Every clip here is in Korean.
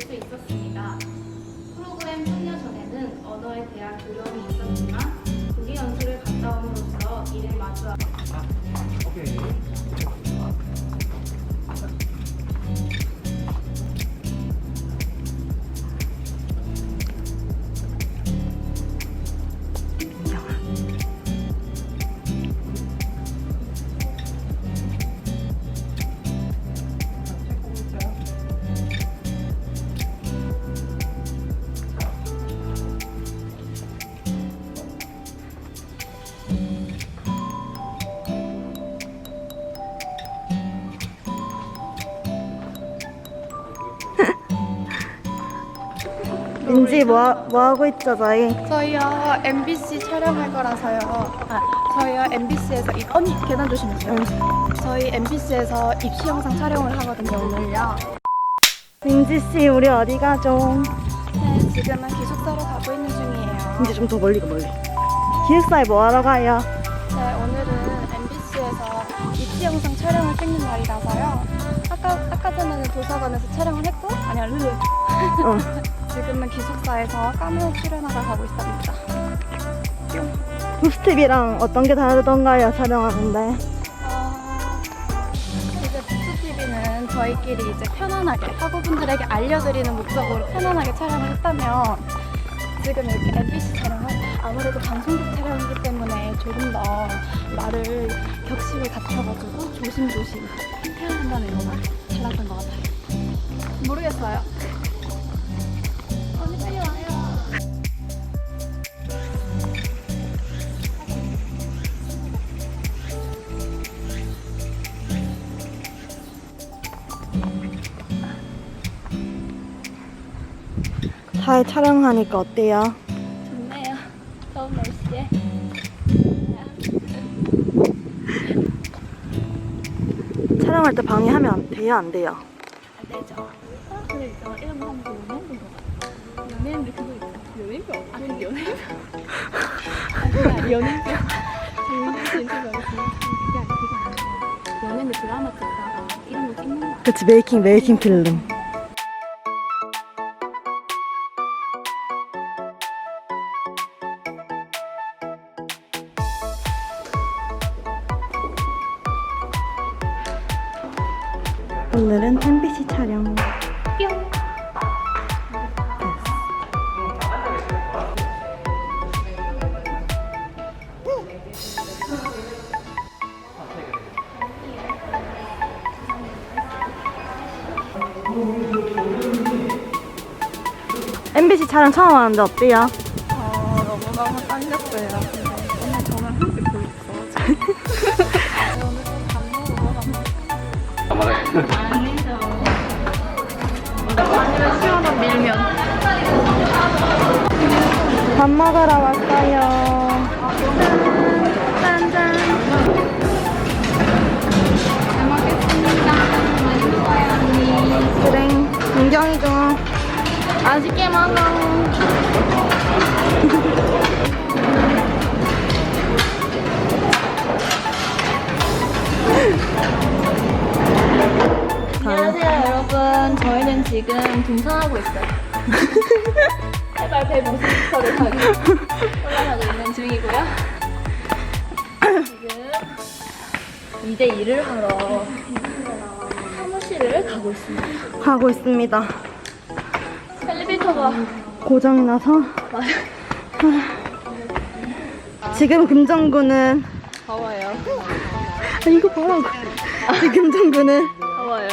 수 있었습니다. 프로그램 참여 전에는 언어에 대한 두려움이 있었지만 조기 연수를 갔다 옴으로써 이를 마주하고 오케이. 민지 뭐, 하- 뭐 하고 있죠 저희? 저희요 MBC 촬영할 거라서요. 아, 저희요 MBC에서 입 언니 계단 조심하세요. 저희 MBC에서 입시 영상 촬영을 하거든요 오늘요. 민지 씨 우리 어디 가죠? 네, 지금은 기숙사로 가고 있는 중이에요. 민지 좀 더 멀리 가 멀리. 기숙사에 뭐 하러 가요? 네, 오늘은 MBC에서 입시 영상 촬영을 찍는 날이라서요. 아까 아까 전에는 도서관에서 촬영을 했고, 아니야 르르. 어. 지금은 기숙사에서 까메오 출연하러 가고 있습니다. 부스팁이랑 어떤 게 다르던가요 촬영하는데? 어, 이제 북스TV는 저희끼리 이제 편안하게 학우분들에게 알려드리는 목적으로 편안하게 촬영을 했다면 지금 이렇게 MBC 촬영은 아무래도 방송국 촬영이기 때문에 조금 더 말을 격식을 갖춰가지고 조심조심 해야 한다는 거가 달랐던 것 같아요. 모르겠어요. 잘 촬영하니까 어때요? 좋네요. 더운 날씨에. 촬영할 때 방해하면 안 돼요 안 돼요? 안 되죠. 아, 근데 있잖아. 이런 거 하면 것 같아. 연예인들 그거? 아니. 아니. 연예인표 인터뷰하겠습니다. 그게 아니, 그게 아니라. 연예인들 드라마 찍다가 이런 거 찍는 거. 그치 메이킹 메이킹 필름. 촬영 처음 하는데 어때요? 어, 너무너무 떨렸어요. 오늘 한식 보고 있어. 오늘 좀밥 먹으러 가면 아니면 시원한 밀면. 밥 먹으러 왔어요. 짠짠. 잘 먹겠습니다. 많이 먹어요, 언니. 그래, 민경이 좀. 맛있게 먹어. 안녕하세요, 여러분. 저희는 지금 등산하고 있어요. 해발 150m를 가기 올라가고 있는 중이고요. 지금 2대 2를 하러 사무실을 가고 있습니다. 하고 있습니다. 고장이 나서. 지금 금정구는. 더워요. 아, 이거 봐라. 지금 금정구는. 더워요.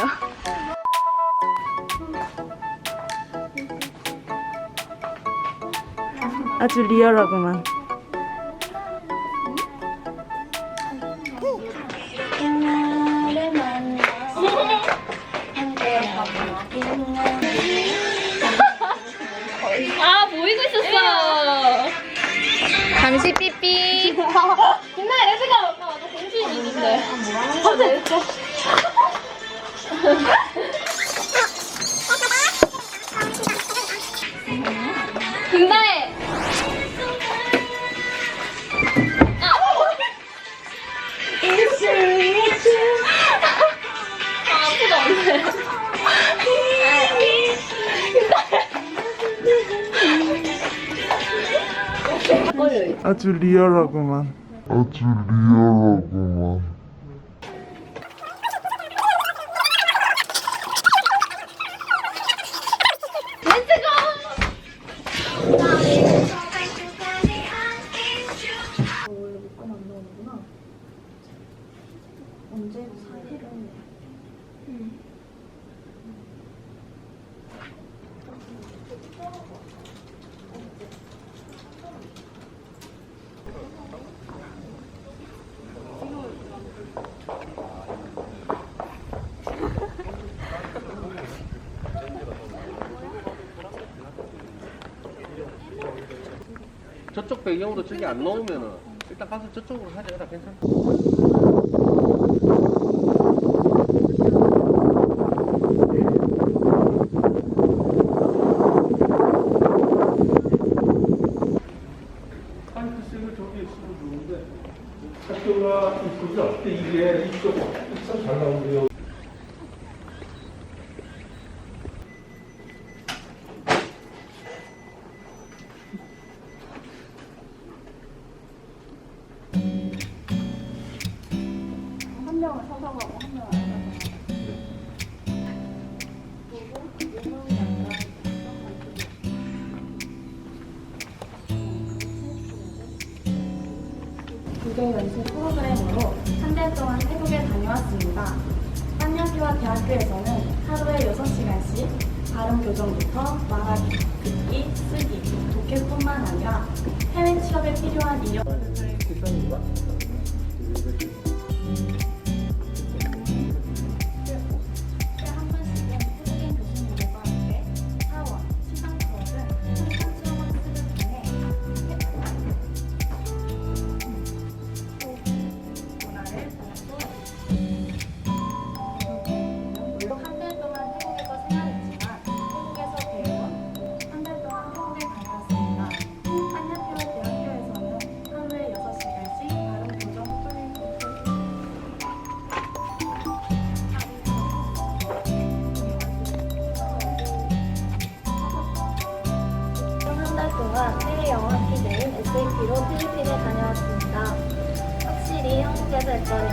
아주 리얼하구만. 잠시 삐삐. 레츠고. 나 완전 공주인인데. 아 됐어. 김나 걸려 아주 저쪽 배경으로 저기 안 넣으면은 일단 가서 저쪽으로 하자. 괜찮아. 국외 연수 프로그램으로 한달 동안 태국에 다녀왔습니다. 딴야피와 대학교에서는 하루에 6시간씩 발음 교정부터 말하기, 듣기, 쓰기, 독해뿐만 아니라 해외 취업에 필요한 이력 한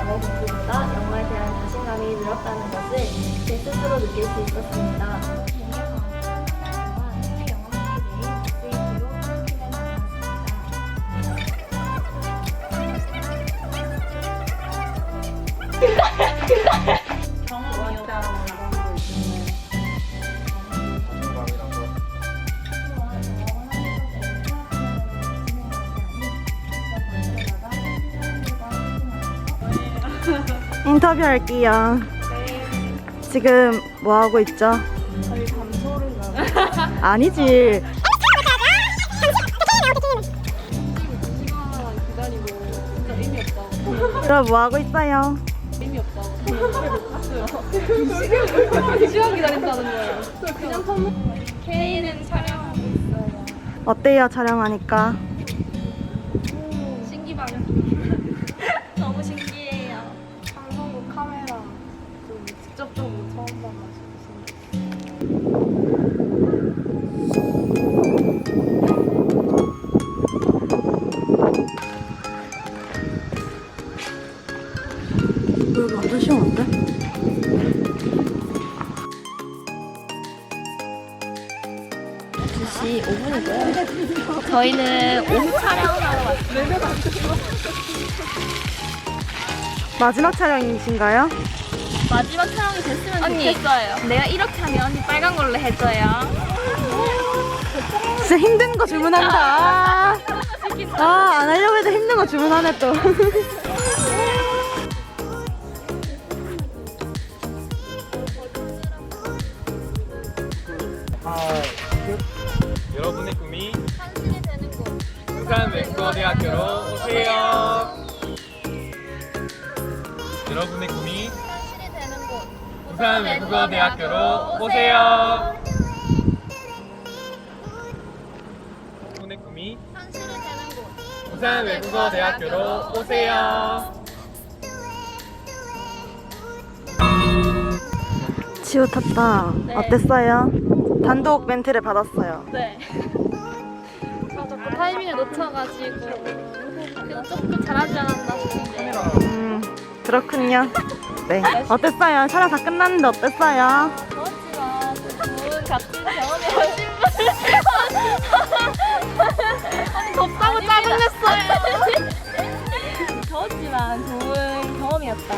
영어 공부보다 영어에 대한 자신감이 늘었다는 것을 제 스스로 느낄 수 있었습니다. 해외 영어 학기제인 SAP로 필리핀에 다 인터뷰 할게요. 지금 뭐 하고 있죠? 저희 감소를 아니지. 기다리고 진짜 의미 없다고 그럼 뭐 하고 있어요? 의미 없다고 시간 기다린다는 거예요 그냥 컴 K는 있어요. 어때요 촬영하니까? 직접적으로 처음 완전 시원한데? 저희는 오후 촬영하러 왔어요. 마지막 촬영이신가요? 마지막 촬영이 됐으면 좋겠어요. 내가 이렇게 하면 언니 빨간 걸로 해줘요. 진짜 힘든 거 주문한다. 아, 안 하려고 해도 힘든 거 주문하네 또. 부산 외국어대학교로 오세요. 여러분의 꿈이 부산 외국어대학교로 오세요. 치우 탔다. 어땠어요? 단독 멘트를 받았어요. 네. 저 조금 타이밍을 놓쳐가지고 그래도 조금 잘하지 않았나 싶은데 음, 그렇군요. 네. 어땠어요? 촬영 다 끝났는데 어땠어요? 좋았지만 좋은 값진 경험이 하신 분 아니 덥다고 짜증냈어요 좋았지만 좋은 경험이었다